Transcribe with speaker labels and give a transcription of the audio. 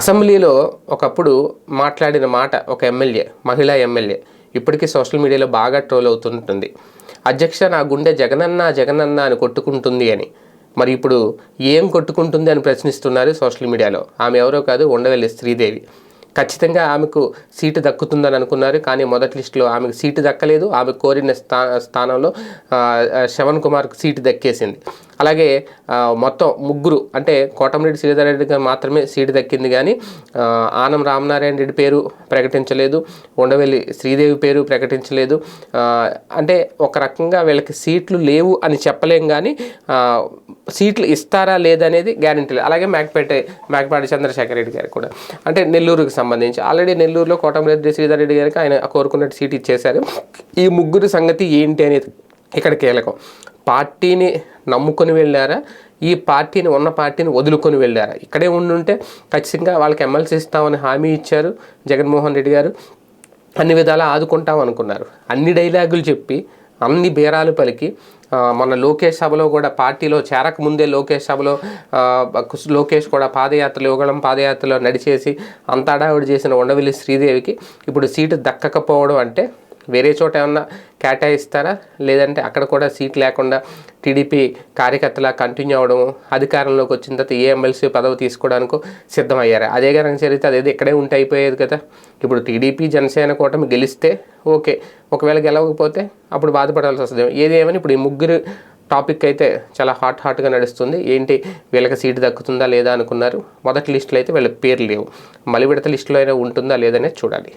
Speaker 1: అసెంబ్లీలో ఒకప్పుడు మాట్లాడిన మాట ఒక ఎమ్మెల్యే మహిళా ఎమ్మెల్యే ఇప్పటికీ సోషల్ మీడియాలో బాగా ట్రోల్ అవుతుంటుంది. అధ్యక్ష నా గుండె జగనన్న జగనన్న అని కొట్టుకుంటుంది అని. మరి ఇప్పుడు ఏం కొట్టుకుంటుంది అని ప్రశ్నిస్తున్నారు సోషల్ మీడియాలో? ఆమె ఎవరో కాదు ఉండవల్లి శ్రీదేవి. ఖచ్చితంగా ఆమెకు సీటు దక్కుతుందని అనుకున్నారు కానీ మొదటి లిస్టులో ఆమెకు సీటు దక్కలేదు. ఆమె కోరిన స్థా స్థానంలో శవన్ కుమార్కు సీటు దక్కేసింది. అలాగే మొత్తం ముగ్గురు అంటే కోటమిరెడ్డి శ్రీధర్ రెడ్డికి మాత్రమే సీటు దక్కింది కానీ ఆనం రామనారాయణ రెడ్డి పేరు ప్రకటించలేదు ఉండవెల్లి శ్రీదేవి పేరు ప్రకటించలేదు. అంటే ఒక రకంగా వీళ్ళకి సీట్లు లేవు అని చెప్పలేం కానీ సీట్లు ఇస్తారా లేదనేది గ్యారెంటీ లేదు. అలాగే మేకపేట మేకపాటి చంద్రశేఖర్ రెడ్డి గారికి కూడా. అంటే నెల్లూరుకి సంబంధించి ఆల్రెడీ నెల్లూరులో కోటమిరెడ్డి శ్రీధర్ రెడ్డి గారికి ఆయన కోరుకున్నట్టు సీట్ ఇచ్చేశారు. ఈ ముగ్గురు సంగతి ఏంటి అనేది ఇక్కడ కీలకం. పార్టీని నమ్ముకొని వెళ్ళారా? ఈ పార్టీని ఉన్న పార్టీని వదులుకొని వెళ్ళారా? ఇక్కడే ఉండుంటే ఖచ్చితంగా వాళ్ళకి ఎమ్మెల్సీ ఇస్తామని హామీ ఇచ్చారు జగన్మోహన్ రెడ్డి గారు. అన్ని విధాలా ఆదుకుంటాం అనుకున్నారు. అన్ని డైలాగులు చెప్పి అన్ని బేరాలు పలికి మన లోకేష్ సభలో కూడా పార్టీలో చేరక ముందే లోకేష్ సభలో లోకేష్ కూడా పాదయాత్రలు యువగళం పాదయాత్రలో నడిచేసి అంత అడావిడి చేసిన ఉండవల్లి శ్రీదేవికి ఇప్పుడు సీటు దక్కకపోవడం అంటే వేరే చోట ఏమన్నా కేటాయిస్తారా? లేదంటే అక్కడ కూడా సీట్ లేకుండా టీడీపీ కార్యకర్తలా కంటిన్యూ అవడము అధికారంలోకి వచ్చిన తర్వాత ఏ ఎమ్మెల్సీ పదవి తీసుకోవడానికి సిద్ధమయ్యారు? అదే కనుక జరిగితే అదేది ఇక్కడే ఉంటే అయిపోయేది కదా. ఇప్పుడు టీడీపీ జనసేన కూటమి గెలిస్తే ఓకే. ఒకవేళ గెలవకపోతే అప్పుడు బాధపడాల్సి వస్తుంది. ఏది ఇప్పుడు ఈ ముగ్గురు టాపిక్ అయితే చాలా హాట్ హాట్గా నడుస్తుంది. ఏంటి? వీళ్ళకి సీటు దక్కుతుందా లేదా అనుకున్నారు. మొదటి లిస్టులో అయితే వీళ్ళ పేరు లేవు. మళ్ళీ విడత లిస్టులో అయినా ఉంటుందా లేదనేది చూడాలి.